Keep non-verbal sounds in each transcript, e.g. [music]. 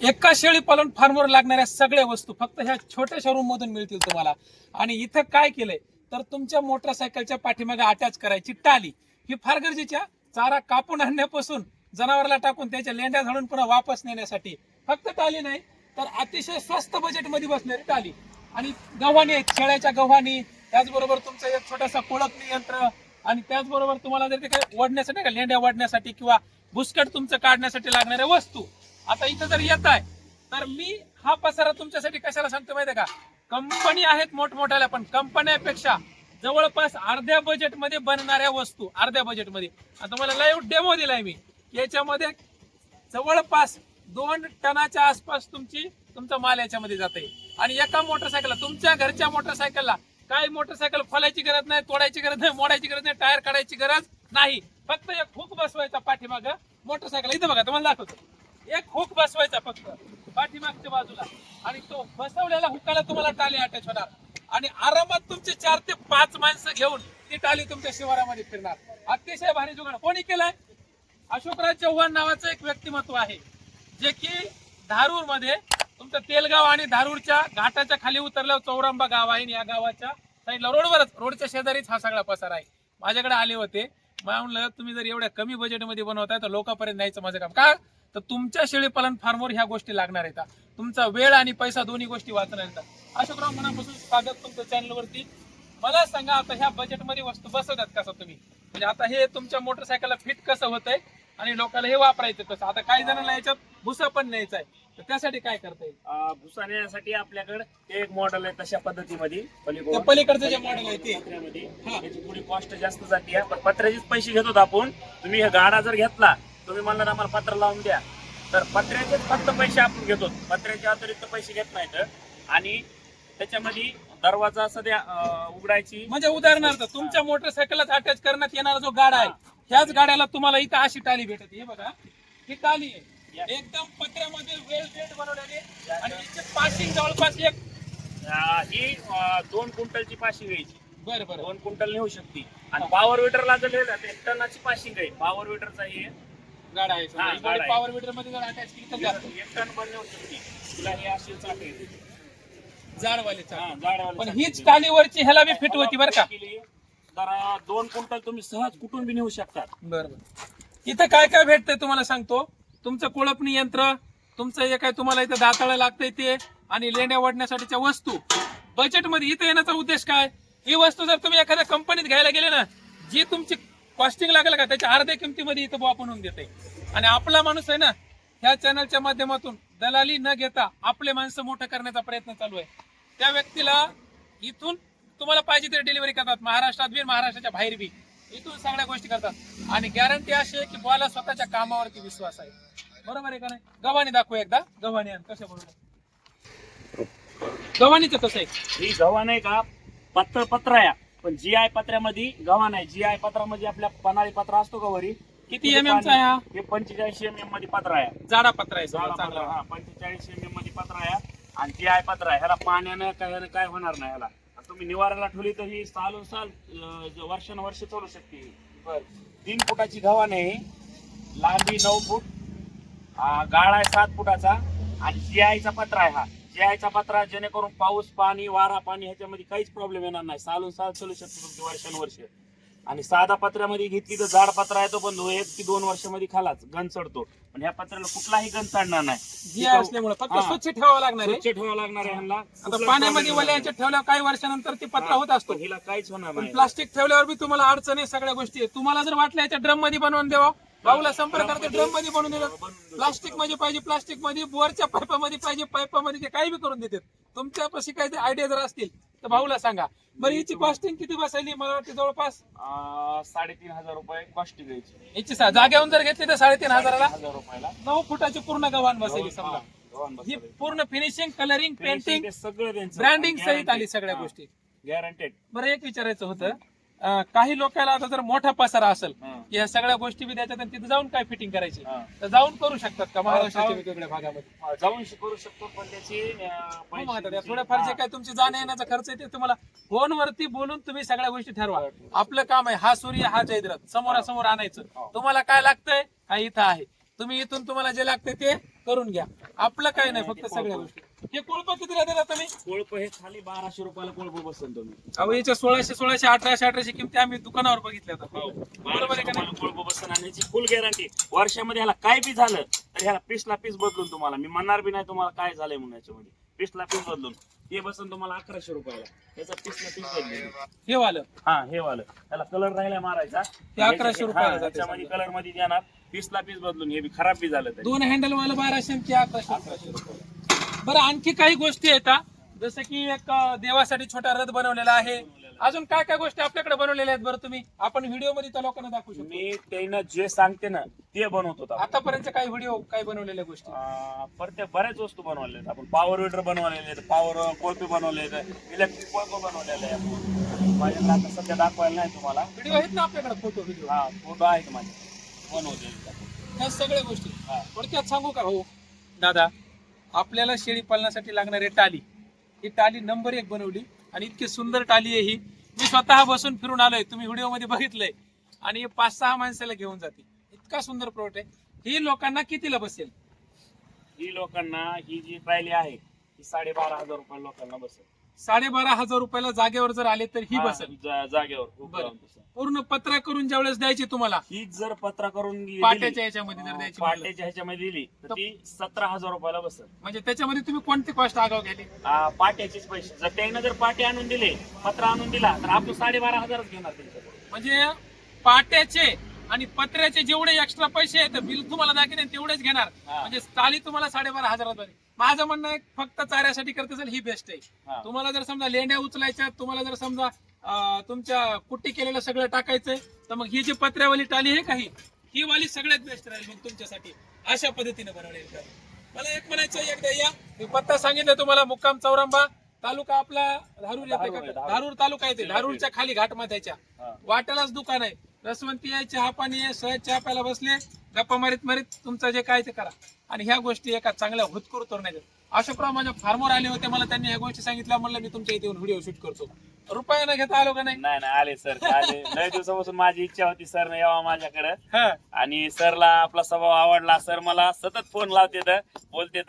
एका शेळी पालन फार्मवर लागणाऱ्या सगळ्या वस्तू फक्त ह्या छोट्या शोरूम मधून मिळतील तुम्हाला. आणि इथं काय केलंय? तर तुमच्या मोटरसायकलच्या पाठीमागे अटॅच करायची टाली. ही फार गरजेची आहे. चारा कापून आणण्यापासून जनावराला टाकून त्याच्या लेंड्या झाडून पुन्हा वापस नेण्यासाठी. फक्त टाली नाही तर अतिशय स्वस्त बजेटमध्ये बसणारी टाली. आणि गव्हाणी आहेत शेळ्याच्या गव्हाणी त्याचबरोबर तुमचं एक छोटासा कोळकणी यंत्र आणि त्याचबरोबर तुम्हाला जर ते काही ओढण्यासाठी का लेंड्या ओढण्यासाठी किंवा भुसकट तुमचं काढण्यासाठी लागणाऱ्या वस्तू आता इथं जर येत आहे तर मी हा पसारा तुमच्यासाठी कशाला सांगतो माहिती का? कंपनी आहेत मोठमोठ्याला पण कंपन्यापेक्षा जवळपास अर्ध्या बजेटमध्ये बनणाऱ्या वस्तू अर्ध्या बजेटमध्ये आता तुम्हाला लाईव्ह डेमो दिलाय मी. याच्यामध्ये जवळपास दोन टनाच्या आसपास तुमची तुमचा माल याच्यामध्ये जाते आणि एका मोटरसायकलला तुमच्या घरच्या मोटरसायकलला काही मोटरसायकल खोलायची गरज नाही तोडायची गरज नाही मोडायची गरज नाही टायर काढायची गरज नाही. फक्त एक हुक बसवायचा पाठीमाग मोटरसायकल इथं बघा तुम्हाला दाखवतो. एक हुक बसवायचा फक्त. पाठीमागच्या बाजूला. आणि तो बसवलेला हुकाला तुम्हाला टाली अटॅच होणार. आणि आरामात तुमचे चार ते पाच माणसं घेऊन ती टाली तुमच्या शिवारामध्ये फिरणार. अतिशय भारी जुगाड. कोणी केलाय? अशोकराज चव्हाण नावाचं एक व्यक्तिमत्व आहे. जे की धारूरमध्ये तुमचं तेलगाव आणि धारूरच्या घाटाच्या खाली उतरल्यावर चौरांबा गाव आहे आणि या गावाच्या साईडला रोडवरच रोडच्या शेजारीच हा सगळा पसार आहे. माझ्याकडे आले होते. मला म्हणलं तुम्ही जर एवढ्या कमी बजेटमध्ये बनवताय तर लोकांपर्यंत न्यायचं माझं काम. का? तर तुमच्या शेळीपालन फार्मवर ह्या गोष्टी लागणार आहेत. तुमचा वेळ आणि पैसा दोन्ही गोष्टी वाचणार आहेत. अशोकराव मनापासून स्वागत तुमच्या चॅनलवरती. मला सांगा आता ह्या बजेटमध्ये वस्तू बसवतात कसं तुम्ही? म्हणजे आता हे तुमच्या मोटरसायकलला फिट कसं होतंय आणि लोकांना हे वापरायचं कसं? आता काही जणांना याच्यात भुसा पण न्यायचा आहे तर त्यासाठी काय करता येईल? अं, भुसाण्यासाठी आपल्याकडे एक मॉडेल आहे तशा पद्धतीमध्ये. पलीकडचं जे मॉडेल आहे ते. हा. थोडी कॉस्ट जास्त जाते पण पत्र्याचेच पैसे घेतो आपण. तुम्ही हे गाडा जर घेतला तुम्ही म्हणणार आम्हाला पत्र लावून द्या. तर पत्र्याचेच फक्त पैसे आपण घेतो. पत्र्याचे अतिरिक्त पैसे घेत नाहीत. आणि त्याच्यामध्ये दरवाजा सध्या उघडायची. म्हणजे उदाहरणार्थ तुमच्या मोटरसायकलला अटॅच करण्यात येणारा जो गाडा आहे ह्याच गाड्याला तुम्हाला इथं अशी टाली भेटते. हे बघा ही टाली आहे. एकदम पत्र्यामध्ये वेल वेट बनवलेली आणि हिची पासिंग जवळपास एक ही दोन क्विंटलची पाशिंग घ्यायची बरं बरं. दोन क्विंटल नेऊ शकते. आणि पॉवर विटरला जर लिहिलं तर एक टनाची पाशिंग आहे. पॉवर विटरचा हे गाडा आहे हा, गाडा आहे. पॉवर मीटरमध्ये जर अटॅच केली तर जास्त एक टन पण नेऊ शकते. तुला हे अशी चाके जाडवाले हा, चाक. जाडवाले पण चाके. हीच टालीवरची ह्याला बी फिट होती बरं का. केली, दोन क्विंटल तुम्ही सहज कुठून बी नेऊ बरं बरं. इथं काय काय भेटतंय तुम्हाला सांगतो? तुमचं कोळपणी यंत्र तुमचं जे काय तुम्हाला इथं दाताळं लागतंय ते आणि लेण्या वाढण्यासाठीच्या वस्तू. बजेटमध्ये इथं येण्याचा उद्देश काय? ही वस्तू जर तुम्ही एखाद्या कंपनीत घ्यायला गेले ना जी तुमची कॉस्टिंग लागेल का? त्याच्या अर्ध्या किमतीमध्ये इथं बुवा म्हणून देते. आणि आपला माणूस आहे ना ह्या चॅनलच्या माध्यमातून दलाली न घेता आपले माणसं मोठं करण्याचा प्रयत्न चालू आहे. त्या व्यक्तीला इथून तुम्हाला पाहिजे तरी डिलिव्हरी करतात. महाराष्ट्रात बी महाराष्ट्राच्या बाहेर बी. इथून सगळ्या गोष्टी करतात. आणि गॅरंटी अशी आहे की बुवाला स्वतःच्या कामावरती विश्वास आहे. बरोबर आहे का नाही? गव्हाणी दाखवू एकदा. गव्हाणी आण कशा बरोबर गव्हाणीचं कसं आहे? ही गव्हा का? पत्र पत्र आहे पण जी आय पत्र्यामध्ये गव्हा नाही जी आय पत्रामध्ये आपल्या पन्हाळी पत्र असतो का वरी? किती एम एम चा आहे हा? हे पंचेचाळीस एम एममध्ये पत्र आहे. जाडा पत्र आहे सगळं चांगला. हा पंचेचाळीस एम एममध्ये पत्र आहे. आणि जी आय पत्र आहे. ह्याला पाण्यानं काय ह्यानं काय होणार नाही ह्याला. आणि तुम्ही निवाराला ठेवली तर ही साल अं, वर्षानुवर्ष चालू शकते. तीन फुटाची गव्हा नाही. लांबी नऊ फूट. आ, गाळा आहे सात फुटाचा. आणि जी आयचा पत्रा आहे हा. जी आयचा पत्रा जेणेकरून पाऊस पाणी वारा पाणी ह्याच्यामध्ये काहीच प्रॉब्लेम येणार नाही. सालून साल चालू शकतो तुमची वर्षानुवर्ष. आणि साधा पत्र्यामध्ये घेतली तर जाड पत्रा येतो पण एक की दोन वर्षामध्ये खालाच गण चढतो. पण ह्या पत्र्याला कुठलाही गण चढणार नाही. असल्यामुळे फक्त हा. स्वच्छ ठेवावं लागणार आहे. स्वच्छ ठेवावं लागणार आहे ह्यांना. आता पाण्यामध्ये वल्याच्या ठेवल्यावर काही वर्षानंतर ती पत्रा होत असतो. पण हिला काहीच होणार पण नाही. प्लास्टिक ठेवल्यावर बी तुम्हाला अडचण आहे सगळ्या गोष्टी. आहे. तुम्हाला जर वाटलं याच्या ड्रममध्ये बनवून द्यावा भाऊला संपर्क करते ड्रममध्ये बनवून दिलं प्लास्टिकमध्ये पाहिजे प्लास्टिकमध्ये बोरच्या पाईपामध्ये पाहिजे पाईपामध्ये ते काही बी करून देतात. तुमच्यापाशी काही आयडिया जर असतील तर भाऊला सांगा. बरं हिची कॉस्टिंग किती बसायली? मला वाटते जवळपास? साडेतीन हजार रुपये कॉस्ट घ्यायची हिची सा- जागेवरून जर घेतली तर साडेतीन हजाराला? रुपयाला. नऊ फुटाची पूर्ण गव्हाण बसायली समजा. हा. पूर्ण फिनिशिंग कलरिंग पेंटिंग सगळं ब्रँडिंग सहित आली सगळ्या गोष्टी. गॅरंटेड बरं एक विचारायचं होतं. काही लोकांना आता जर मोठा पसारा असेल या सगळ्या गोष्टी बी त्याच्यात तिथे जाऊन काय फिटिंग करायची? तर जाऊन करू शकतात का महाराष्ट्राच्या वेगवेगळ्या भागामध्ये? जाऊन करू शकतो पण त्याची हो थोड्याफार जे हा. काय तुमची जाण्या येण्याचा खर्च आहे ते तुम्हाला फोनवरती बोलून तुम्ही सगळ्या गोष्टी ठरवा. आपलं काम आहे हा सूर्य हा जयद्रथ समोरासमोर आणायचं. तुम्हाला काय लागतंय? हा इथं आहे. तुम्ही इथून तुम्हाला जे लागते ते करून घ्या. आपलं काय नाही फक्त सगळ्या गोष्टी. हे कोळप कितीला दिला तुम्ही? कोळप हे खाली बाराशे रुपयाला कोळप बसन तुम्ही अहो याच्या सोळाशे सोळाशे अठराशे अठराशे किमती आम्ही दुकानावर बघितल्या होत्या बरोबर आहे का नाही? कोळप बसन आणि याची फुल गॅरंटी वर्षामध्ये ह्याला काय बी झालं तर ह्याला पीसला पीस बदलून तुम्हाला मी म्हणणार बी नाही तुम्हाला काय झालंय म्हणून याच्यामध्ये. पीसला पीस बदलून. ते बसन तुम्हाला अकराशे रुपयाला. त्याचा पीसला पीस बदलून हे वालं. हा हे वालं. त्याला कलर राहिला मारायचा. ते 1100 रुपयाला जाते त्याच्यामध्ये कलरमध्ये देणार पीसला पीस बदलून. हे बी खराब बी झालं तरी. दोन हँडल वाला बाराशे आणि ते अकराशे अकराशे रुपये बरं आणखी काही गोष्टी आहेत हा. जसं की एक देवासाठी छोटा रथ बनवलेला आहे. अजून काय काय गोष्टी आपल्याकडे बनवलेल्या आहेत बरं तुम्ही? आपण व्हिडिओमध्ये त्या लोकांना दाखवू शकतो. मी त्यानं जे सांगते ना ते बनवत होता आतापर्यंत काही व्हिडिओ काय बनवलेल्या गोष्टी? प्रत्येक बऱ्याच वस्तू बनवल्या आहेत. आपण पॉवर विडर बनवलेले आहेत पॉवर कोळपे बनवले आहेत इलेक्ट्रिक कोळप बनवलेले आहे माझ्याकडे आता सध्या दाखवायला नाही तुम्हाला. व्हिडिओ आहेत ना आपल्याकडे फोटो व्हिडिओ हा फोटो आहेत माझे. बनवलेले सगळ्या गोष्टी. हा. थोडक्यात सांगू का हो? दादा आपल्याला शेळी पालनासाठी लागणारी टाली. ही टाली नंबर एक बनवली आणि इतकी सुंदर टाली आहे ही. मी स्वतः बसून फिरून आलोय. तुम्ही व्हिडिओमध्ये बघितलंय. आणि हे पाच सहा माणसाला घेऊन जाते. इतका सुंदर प्रोडक्ट आहे. ही लोकांना कितीला बसेल? ही लोकांना ही जी ट्रायली आहे ही साडेबारा हजार रुपये लोकांना बसेल. साडेबारा हजार रुपयाला जागेवर जर आले तर ही हा, बसेल जा- जागेवर बरं. पूर्ण पत्रा करून ज्यावेळेस द्यायची तुम्हाला ही जर पत्रा करून दिली- पाट्याच्या याच्यामध्ये जर द्यायची म्हणलं. पाट्याच्या ह्याच्यामध्ये दिली तर ती सतरा हजार रुपयाला बसेल म्हणजे त्याच्यामध्ये तुम्ही कोणती कॉस्ट आगाव घ्याली आ, पाट्याचेच पैसे जर त्यानं जर पाटे आणून दिले पत्रा आणून दिला तर आपण साडेबारा हजारच घेणार त्यांच्याकडून म्हणजे पाट्याचे आणि पत्र्याचे जेवढे एक्स्ट्रा पैसे आहेत बिल तुम्हाला दाखिले तेवढेच घेणार हा. म्हणजे ताली तुम्हाला साडेबारा हजारात. माझं म्हणणं आहे फक्त चाऱ्यासाठी करत असेल ही बेस्ट आहे. तुम्हाला जर समजा लेंड्या उचलायच्या तुम्हाला जर समजा तुमच्या कुट्टी केलेलं सगळं टाकायचंय तर मग ही जी पत्र्यावाली टाली आहे काही ही? वाली सगळ्यात बेस्ट राहील मग तुमच्यासाठी. अशा पद्धतीने बनवलेली मला एक म्हणायचं एकदा या. मी पत्ता सांगितलं तुम्हाला मुक्काम चौरंबा तालुका आपला धारूर येते धारूर तालुका येते धारूरच्या खाली घाट माथ्याच्या. वाट्यालाच दुकान आहे. रसवंती आहे चहा पाणी आहे सहज चहा प्यायला बसले. गप्पा मारीत मारीत तुमचं जे काय ते करा. आणि ह्या गोष्टी एका चांगल्या हुतकूर तरुणाच्या अशोकराव माझ्या फार्मवर आले होते मला त्यांनी ह्या गोष्टी सांगितल्या म्हणलं मी तुमच्या इथे येऊन व्हिडिओ शूट करतो. रुपयानं घेता आलो का नाही? नाही नाही आले सर आले. [laughs] लय दिवसापासून माझी इच्छा होती सर यावा माझ्याकडे. हा. आणि सरला आपला स्वभाव आवडला. सर मला सतत फोन लावते बोलते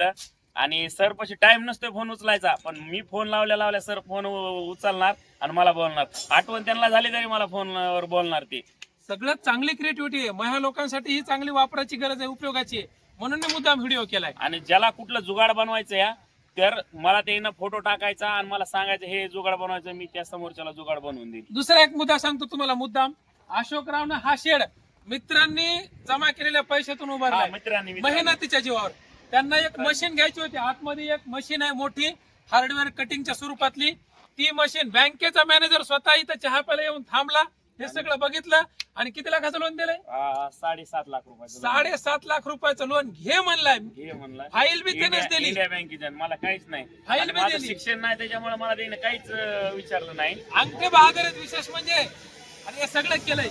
आणि सर पशी टाइम नसतोय फोन उचलायचा. पण मी फोन लावल्या लावल्या सर फोन उचलणार आणि मला बोलणार. आठवण त्यांना झाली तरी मला फोनवर बोलणार ते. सगळ्यात चांगली क्रिएटिव्हिटी आहे. महिला लोकांसाठी ही चांगली वापराची गरज आहे उपयोगाची आहे. म्हणून मी मुद्दाम व्हिडिओ केलाय. आणि ज्याला कुठलं जुगाड बनवायचं या तर मला त्यानं फोटो टाकायचा आणि मला सांगायचं हे जुगाड बनवायचं मी त्या समोरच्याला जुगाड बनवून देईन. दुसरा एक मुद्दा सांगतो तुम्हाला मुद्दाम. अशोकरावनं हा शेड मित्रांनी जमा केलेल्या पैशातून उभारला मित्रांनी मित्रांनी. मेहनतीच्या जीवावर. त्यांना एक मशीन घ्यायची होती. आतमध्ये एक मशीन आहे मोठी हार्डवेअर कटिंगच्या स्वरूपातली. ती मशीन बँकेचा मॅनेजर स्वतः इथं चहा प्यायला येऊन थांबला. हे सगळं बघितलं आणि किती लाखाचं लोन दिलंय? आ, साडेसात लाख रुपयाचं साडेसात लाख रुपयाचं लोन घे म्हणलाय. घे म्हणला फाईल बी त्यानेच इंडिया दिली. इंडिया बँकेच्या मला काहीच नाही. फाईल आणि बी माझं दिली. शिक्षण नाही त्याच्यामुळे मला त्याने काहीच अं, विचारलं नाही. अंगठे बहादर आहेत विशेष म्हणजे आणि हे सगळं केलंय.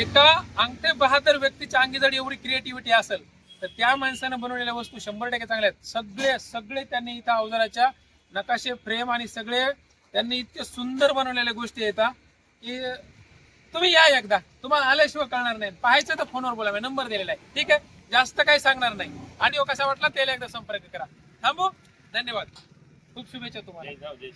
एका अंगठे बहादर व्यक्तीच्या अंगी जर एवढी क्रिएटिव्हिटी असेल तर त्या माणसानं बनवलेल्या वस्तू शंभर टक्के चांगल्या आहेत. सगळे सगळे त्यांनी इथं अवजाराच्या नकाशे फ्रेम आणि सगळे त्यांनी इतके सुंदर बनवलेल्या गोष्टी येतात की तुम्ही या एकदा. तुम्हाला आल्याशिवाय कळणार नाही. पाहायचं तर फोनवर बोला नंबर दिलेला आहे. ठीक आहे? जास्त काही सांगणार नाही. आणि हो, कसा वाटला त्याला एकदा संपर्क करा. थांबू. धन्यवाद. खूप शुभेच्छा तुम्हाला. जय जय